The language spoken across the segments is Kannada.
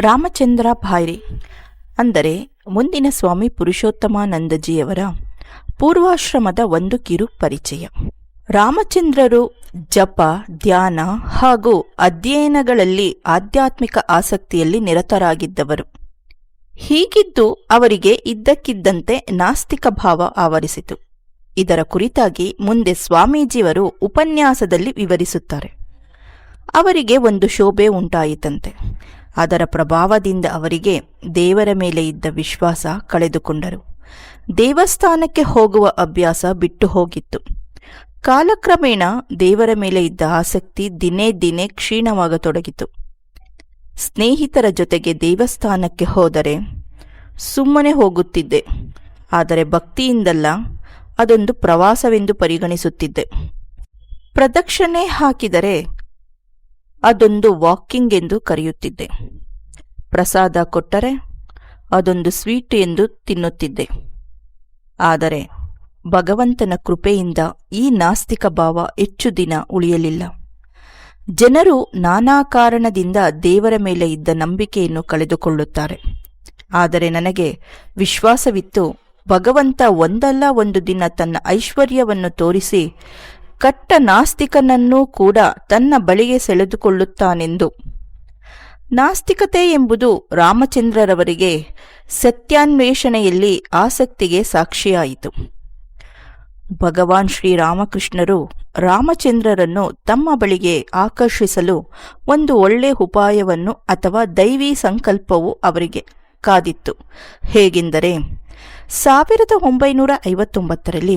ರಾಮಚಂದ್ರ ಭಾಯ್ರಿ. ಅಂದರೆ ಮುಂದಿನ ಸ್ವಾಮಿ ಪುರುಷೋತ್ತಮಾನಂದಜಿಯವರ ಪೂರ್ವಾಶ್ರಮದ ಒಂದು ಕಿರು ಪರಿಚಯ. ರಾಮಚಂದ್ರರು ಜಪ, ಧ್ಯಾನ ಹಾಗೂ ಅಧ್ಯಯನಗಳಲ್ಲಿ ಆಧ್ಯಾತ್ಮಿಕ ಆಸಕ್ತಿಯಲ್ಲಿ ನಿರತರಾಗಿದ್ದವರು. ಹೀಗಿದ್ದು ಅವರಿಗೆ ಇದ್ದಕ್ಕಿದ್ದಂತೆ ನಾಸ್ತಿಕ ಭಾವ ಆವರಿಸಿತು. ಇದರ ಕುರಿತಾಗಿ ಮುಂದೆ ಸ್ವಾಮೀಜಿಯವರು ಉಪನ್ಯಾಸದಲ್ಲಿ ವಿವರಿಸುತ್ತಾರೆ. ಅವರಿಗೆ ಒಂದು ಶೋಭೆ ಉಂಟಾಯಿತಂತೆ. ಅದರ ಪ್ರಭಾವದಿಂದ ಅವರಿಗೆ ದೇವರ ಮೇಲೆ ಇದ್ದ ವಿಶ್ವಾಸ ಕಳೆದುಕೊಂಡರು. ದೇವಸ್ಥಾನಕ್ಕೆ ಹೋಗುವ ಅಭ್ಯಾಸ ಬಿಟ್ಟು ಹೋಗಿತ್ತು. ಕಾಲಕ್ರಮೇಣ ದೇವರ ಮೇಲೆ ಇದ್ದ ಆಸಕ್ತಿ ದಿನೇ ದಿನೇ ಕ್ಷೀಣವಾಗತೊಡಗಿತು. ಸ್ನೇಹಿತರ ಜೊತೆಗೆ ದೇವಸ್ಥಾನಕ್ಕೆ ಹೋದರೆ ಸುಮ್ಮನೆ ಹೋಗುತ್ತಿದ್ದೆ. ಆದರೆ ಭಕ್ತಿಯಿಂದಲ್ಲ ಅದೊಂದು ಪ್ರವಾಸವೆಂದು ಪರಿಗಣಿಸುತ್ತಿದ್ದೆ. ಪ್ರದಕ್ಷಿಣೆ ಹಾಕಿದರೆ ಅದೊಂದು ವಾಕಿಂಗ್ ಎಂದು ಕರೆಯುತ್ತಿದ್ದೆ. ಪ್ರಸಾದ ಕೊಟ್ಟರೆ ಅದೊಂದು ಸ್ವೀಟ್ ಎಂದು ತಿನ್ನುತ್ತಿದ್ದೆ. ಆದರೆ ಭಗವಂತನ ಕೃಪೆಯಿಂದ ಈ ನಾಸ್ತಿಕ ಭಾವ ಹೆಚ್ಚು ದಿನ ಉಳಿಯಲಿಲ್ಲ. ಜನರು ನಾನಾ ಕಾರಣದಿಂದ ದೇವರ ಮೇಲೆ ಇದ್ದ ನಂಬಿಕೆಯನ್ನು ಕಳೆದುಕೊಳ್ಳುತ್ತಾರೆ. ಆದರೆ ನನಗೆ ವಿಶ್ವಾಸವಿತ್ತು, ಭಗವಂತ ಒಂದಲ್ಲ ಒಂದು ದಿನ ತನ್ನ ಐಶ್ವರ್ಯವನ್ನು ತೋರಿಸಿ ಕಟ್ಟ ನಾಸ್ತಿಕನನ್ನೂ ಕೂಡ ತನ್ನ ಬಳಿಗೆ ಸೆಳೆದುಕೊಳ್ಳುತ್ತಾನೆಂದು. ನಾಸ್ತಿಕತೆ ಎಂಬುದು ರಾಮಚಂದ್ರರವರಿಗೆ ಸತ್ಯಾನ್ವೇಷಣೆಯಲ್ಲಿ ಆಸಕ್ತಿಗೆ ಸಾಕ್ಷಿಯಾಯಿತು. ಭಗವಾನ್ ಶ್ರೀರಾಮಕೃಷ್ಣರು ರಾಮಚಂದ್ರರನ್ನು ತಮ್ಮ ಬಳಿಗೆ ಆಕರ್ಷಿಸಲು ಒಂದು ಒಳ್ಳೆ ಉಪಾಯವನ್ನು ಅಥವಾ ದೈವಿ ಸಂಕಲ್ಪವು ಅವರಿಗೆ ಕಾದಿತ್ತು. ಹೇಗೆಂದರೆ, ಸಾವಿರದ ಒಂಬೈನೂರ ಐವತ್ತೊಂಬತ್ತರಲ್ಲಿ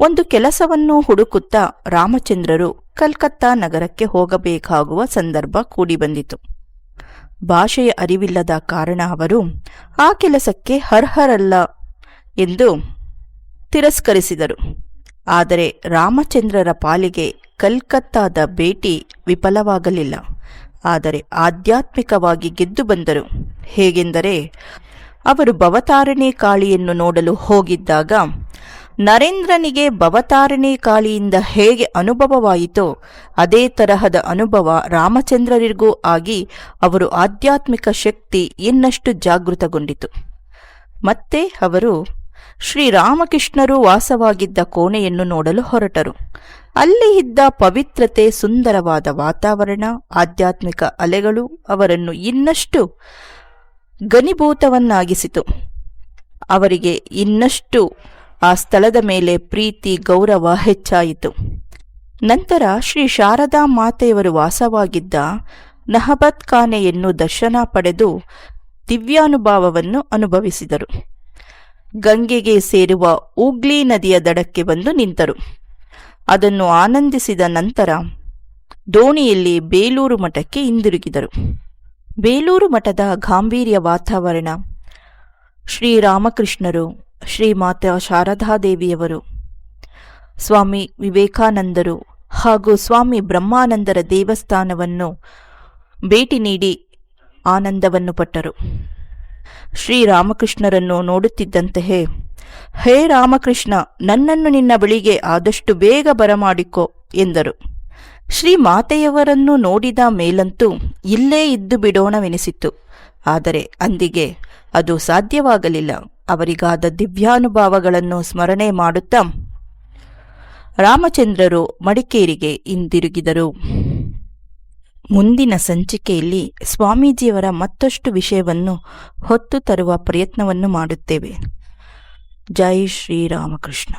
ಒಂದು ಕೆಲಸವನ್ನು ಹುಡುಕುತ್ತಾ ರಾಮಚಂದ್ರರು ಕಲ್ಕತ್ತಾ ನಗರಕ್ಕೆ ಹೋಗಬೇಕಾಗುವ ಸಂದರ್ಭ ಕೂಡಿಬಂದಿತು. ಭಾಷೆಯ ಅರಿವಿಲ್ಲದ ಕಾರಣ ಅವರು ಆ ಕೆಲಸಕ್ಕೆ ಅರ್ಹರಲ್ಲ ಎಂದು ತಿರಸ್ಕರಿಸಿದರು. ಆದರೆ ರಾಮಚಂದ್ರರ ಪಾಲಿಗೆ ಕಲ್ಕತ್ತಾದ ಭೇಟಿ ವಿಫಲವಾಗಲಿಲ್ಲ. ಆದರೆ ಆಧ್ಯಾತ್ಮಿಕವಾಗಿ ಗೆದ್ದು ಬಂದರು. ಹೇಗೆಂದರೆ ಅವರು ಭವತಾರಣೆ ಕಾಳಿಯನ್ನು ನೋಡಲು ಹೋಗಿದ್ದಾಗ ನರೇಂದ್ರನಿಗೆ ಭವತಾರಣೆ ಕಾಳಿಯಿಂದ ಹೇಗೆ ಅನುಭವವಾಯಿತೋ, ಅದೇ ತರಹದ ಅನುಭವ ರಾಮಚಂದ್ರರಿಗೂ ಆಗಿ ಅವರು ಆಧ್ಯಾತ್ಮಿಕ ಶಕ್ತಿ ಇನ್ನಷ್ಟು ಜಾಗೃತಗೊಂಡಿತು. ಮತ್ತೆ ಅವರು ಶ್ರೀರಾಮಕೃಷ್ಣರು ವಾಸವಾಗಿದ್ದ ಕೋಣೆಯನ್ನು ನೋಡಲು ಹೊರಟರು. ಅಲ್ಲಿ ಇದ್ದ ಪವಿತ್ರತೆ, ಸುಂದರವಾದ ವಾತಾವರಣ, ಆಧ್ಯಾತ್ಮಿಕ ಅಲೆಗಳು ಅವರನ್ನು ಇನ್ನಷ್ಟು ಘನೀಭೂತವನ್ನಾಗಿಸಿತು. ಅವರಿಗೆ ಇನ್ನಷ್ಟು ಆ ಸ್ಥಳದ ಮೇಲೆ ಪ್ರೀತಿ, ಗೌರವ ಹೆಚ್ಚಾಯಿತು. ನಂತರ ಶ್ರೀ ಶಾರದಾ ಮಾತೆಯವರು ವಾಸವಾಗಿದ್ದ ನಹಬತ್ ಖಾನೆಯನ್ನು ದರ್ಶನ ಪಡೆದು ದಿವ್ಯಾನುಭಾವವನ್ನು ಅನುಭವಿಸಿದರು. ಗಂಗೆಗೆ ಸೇರುವ ಉಗ್ಲಿ ನದಿಯ ದಡಕ್ಕೆ ಬಂದು ನಿಂತರು. ಅದನ್ನು ಆನಂದಿಸಿದ ನಂತರ ದೋಣಿಯಲ್ಲಿ ಬೇಲೂರು ಮಠಕ್ಕೆ ಹಿಂದಿರುಗಿದರು. ಬೇಲೂರು ಮಠದ ಗಾಂಭೀರ್ಯ ವಾತಾವರಣ ಶ್ರೀರಾಮಕೃಷ್ಣರು ಶ್ರೀಮಾತಾ ಶಾರದಾದೇವಿಯವರು ಸ್ವಾಮಿ ವಿವೇಕಾನಂದರು ಹಾಗೂ ಸ್ವಾಮಿ ಬ್ರಹ್ಮಾನಂದರ ದೇವಸ್ಥಾನವನ್ನು ಭೇಟಿ ನೀಡಿ ಆನಂದವನ್ನು ಪಟ್ಟರು. ಶ್ರೀರಾಮಕೃಷ್ಣರನ್ನು ನೋಡುತ್ತಿದ್ದಂತೆಯೇ, ಹೇ ರಾಮಕೃಷ್ಣ, ನನ್ನನ್ನು ನಿನ್ನ ಬಳಿಗೆ ಆದಷ್ಟು ಬೇಗ ಬರಮಾಡಿಕೊ ಎಂದರು. ಶ್ರೀ ಮಾತೆಯವರನ್ನು ನೋಡಿದ ಮೇಲಂತೂ ಇಲ್ಲೇ ಇದ್ದು ಬಿಡೋಣವೆನಿಸಿತ್ತು. ಆದರೆ ಅಂದಿಗೆ, ಅದು ಸಾಧ್ಯವಾಗಲಿಲ್ಲ. ಅವರಿಗಾದ ದಿವ್ಯಾನುಭಾವಗಳನ್ನು ಸ್ಮರಣೆ ಮಾಡುತ್ತಾ? ರಾಮಚಂದ್ರರು ಮಡಿಕೇರಿಗೆ ಹಿಂದಿರುಗಿದರು. ಮುಂದಿನ ಸಂಚಿಕೆಯಲ್ಲಿ ಸ್ವಾಮೀಜಿಯವರ ಮತ್ತಷ್ಟು ವಿಷಯವನ್ನು ಹೊತ್ತು ತರುವ ಪ್ರಯತ್ನವನ್ನು ಮಾಡುತ್ತೇವೆ. ಜೈ ಶ್ರೀರಾಮಕೃಷ್ಣ